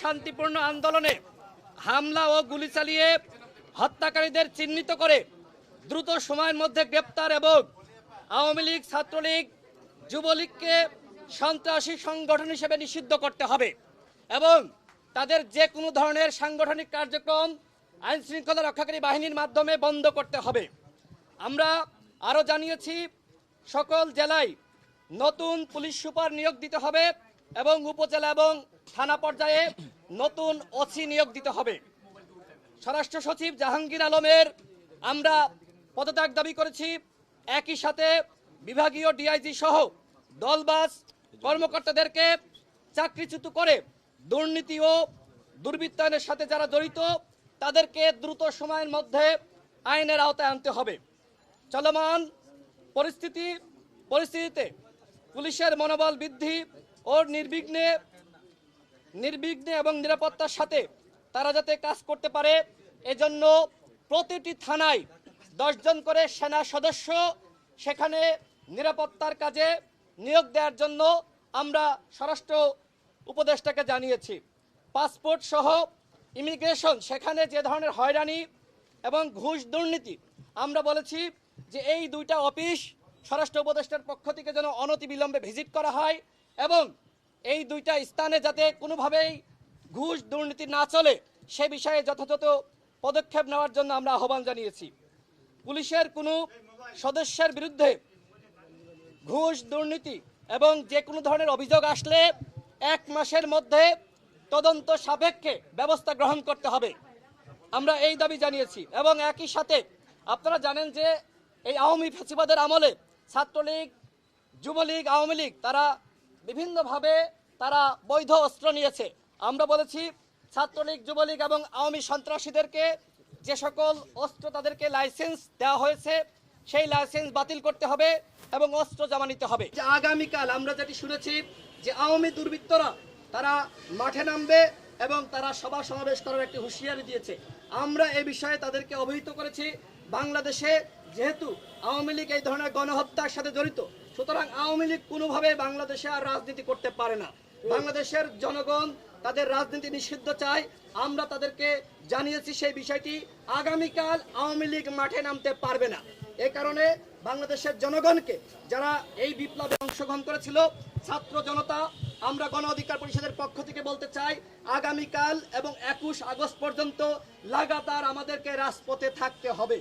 শান্তিপূর্ণ আন্দোলনে হামলা ও গুলি চালিয়ে হত্যাকারীদের চিহ্নিত করে দ্রুত সময়ের মধ্যে গ্রেপ্তার এবং আওয়ামী লীগ, ছাত্রলীগ, যুবলীগকে সন্ত্রাসী সংগঠন হিসেবে নিষিদ্ধ করতে হবে এবং তাদের যে কোনো ধরনের সাংগঠনিক কার্যক্রম আইন শৃঙ্খলা রক্ষাকারী বাহিনীর মাধ্যমে বন্ধ করতে হবে। আমরা আরও জানিয়েছি, সকল জেলায় নতুন পুলিশ সুপার নিয়োগ দিতে হবে। এবং উপজেলা এবং থানা পর্যায়ে নতুন ওসি নিয়োগ দিতে হবে। স্বরাষ্ট্র সচিব জাহাঙ্গীর আলমের আমরা পদত্যাগ দাবি করেছি। একই সাথে বিভাগীয় ডিআইজি সহ দলবাস কর্মকর্তাদেরকে চাকরিচ্যুত করে দুর্নীতি ও দুর্বৃত্তায়নের সাথে যারা জড়িত, তাদেরকে দ্রুত সময়ের মধ্যে আইনের আওতায় আনতে হবে। চলমান পরিস্থিতি, পরিস্থিতিতে পুলিশের মনোবল বৃদ্ধি ও নির্বিঘ্নে নির্বিঘ্নে এবং নিরাপত্তার সাথে তারা যাতে কাজ করতে পারে, এজন্য প্রতিটি থানায় দশজন করে সেনা সদস্য সেখানে নিরাপত্তার কাজে নিয়োগ দেওয়ার জন্য আমরা স্বরাষ্ট্র উপদেষ্টাকে জানিয়েছি। পাসপোর্ট সহ ইমিগ্রেশন, সেখানে যে ধরনের হয়রানি এবং ঘুষ দুর্নীতি আমরা বলেছি যে এই দুইটা অফিস স্বরাষ্ট্র উপদেষ্টার পক্ষ থেকে যেন অনতিবিলম্বে ভিজিট করা হয় এবং এই দুইটা স্থানে যাতে কোনোভাবেই ঘুষ দুর্নীতি না চলে, সে বিষয়ে যথাযথ পদক্ষেপ নেওয়ার জন্য আমরা আহ্বান জানিয়েছি। পুলিশের কোনো সদস্যের বিরুদ্ধে ঘুষ, দুর্নীতি এবং যে কোনো ধরনের অভিযোগ আসলে এক মাসের মধ্যে তদন্ত সাপেক্ষে ব্যবস্থা গ্রহণ করতে হবে। আমরা এই দাবি জানিয়েছি এবং একই সাথে আপনারা জানেন যে এই আওয়ামী ফেসিবাদের আমলে ছাত্রলীগ, যুবলীগ, আওয়ামী লীগ, তারা বিভিন্নভাবে তারা বৈধ অস্ত্র নিয়েছে। আমরা বলেছি ছাত্রলীগ, যুবলীগ এবং আওয়ামী সন্ত্রাসীদেরকে যে সকল অস্ত্র তাদেরকে লাইসেন্স দেওয়া হয়েছে, সেই লাইসেন্স বাতিল করতে হবে এবং অস্ত্র জমা নিতে হবে। আগামীকাল আমরা যেটি শুনেছি যে আওয়ামী দুর্বৃত্তরা তারা মাঠে নামবে এবং তারা সভা সমাবেশ করার একটি হুঁশিয়ারি দিয়েছে। আমরা এ বিষয়ে তাদেরকে অবহিত করেছি। বাংলাদেশে যেহেতু আওয়ামী লীগ এই ধরনের গণহত্যার সাথে জড়িত, সুতরাং আওয়ামী লীগ কোনোভাবে বাংলাদেশে আর রাজনীতি করতে পারে না। বাংলাদেশের জনগণ তাদের রাজনীতি নিষিদ্ধ চায়। আমরা তাদেরকে জানিয়েছি সেই বিষয়টি, আগামীকাল আওয়ামী লীগ মাঠে নামতে পারবে না। এ কারণে বাংলাদেশের জনগণকে যারা এই বিপ্লবে অংশগ্রহণ করেছিল, ছাত্র জনতা, আমরা গণ অধিকার পরিষদের পক্ষ থেকে বলতে চাই, আগামীকাল এবং একুশ আগস্ট পর্যন্ত লাগাতার আমাদেরকে রাজপথে থাকতে হবে।